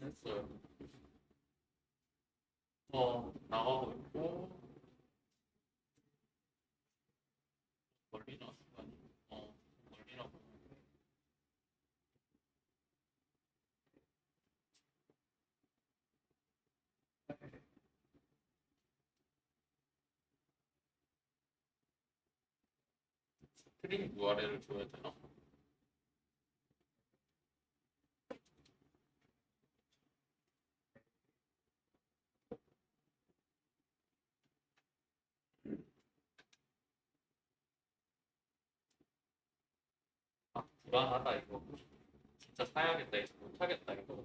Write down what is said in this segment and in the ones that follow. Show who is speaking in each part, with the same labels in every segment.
Speaker 1: 했어요. 어, 나가고 있고. 멀리 나왔을 거 아니야? 어, 멀리 나고. 스트링 URL을 줘야 되나? 불안하다 이거. 진짜 사야겠다 이거 못하겠다 이거.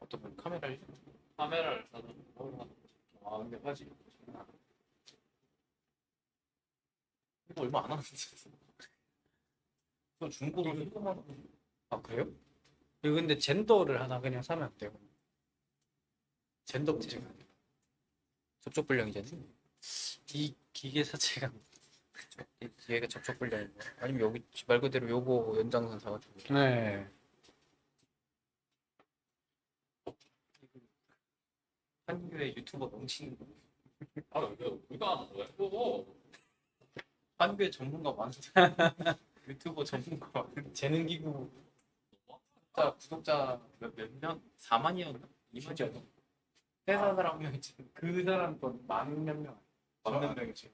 Speaker 2: 어떤 분 카메라를
Speaker 1: 카메라를 사는 거.
Speaker 2: 아 근데 화질 이거 얼마 안 하는데 또 중고로 1만 원.
Speaker 3: 아 그래요? 이거 근데 젠더를 하나 그냥 사면 안 돼요. 젠더 문제가 아니라
Speaker 2: 접촉 불량이잖아요.
Speaker 3: 이 기계 자체가
Speaker 2: 이- 얘가 접촉 불량이고 아니면 여기 말 그대로 요거 연장선 사가지고
Speaker 3: 네
Speaker 2: 한교의 유튜버 넘치는 거.
Speaker 1: 아 이거 우리가 하는 거야? 또
Speaker 2: 한교의 전문가 많은데 유튜버 전문가 많은데
Speaker 3: 재능기구
Speaker 2: 구독자 구독자 몇몇 4만이었나? 2만이었나? 회사 사람 한 명이지.
Speaker 3: 그 사람 건 만 몇 명.
Speaker 2: 만몇 명이지.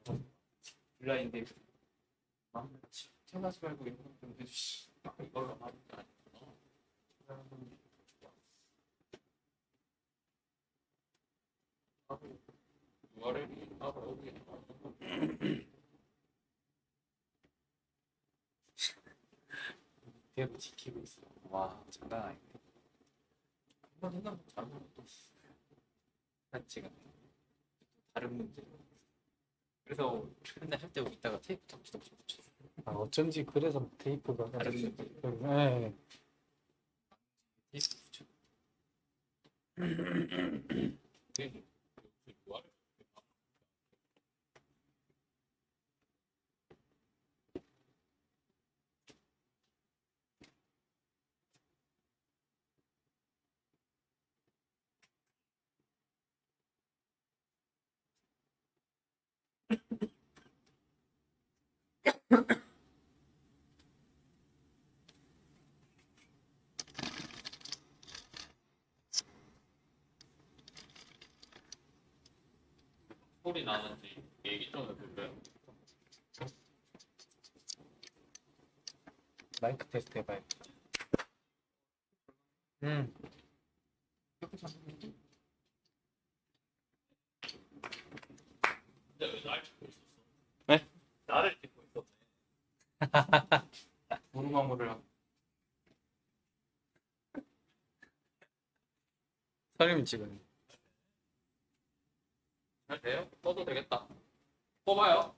Speaker 2: 명이지. 태어나지 말고 이런 거좀 해주시.
Speaker 1: 이걸로 하는 게 여기 나와.
Speaker 3: 대로 지키고 있어. 와 장난 아닌데.
Speaker 2: 한번 것도 자체가 다른 문제. 그래서 맨날 할때 이따가 테이프 덮치덮치 붙였어.
Speaker 3: 아 어쩐지 그래서 테이프가
Speaker 2: 다른 문제.
Speaker 3: 네.
Speaker 2: 테이프 붙여.
Speaker 1: 소리 나는지 얘기 좀 해볼래요?
Speaker 3: 마이크 테스트 해봐요. 음.
Speaker 1: 근데 왜날 찍고 있었어?
Speaker 2: 네?
Speaker 1: 나를 찍고 있었네.
Speaker 2: 무르마무를 하고.
Speaker 3: 사람이 지금
Speaker 1: 잘 돼요? 떠도 되겠다. 뽑아요.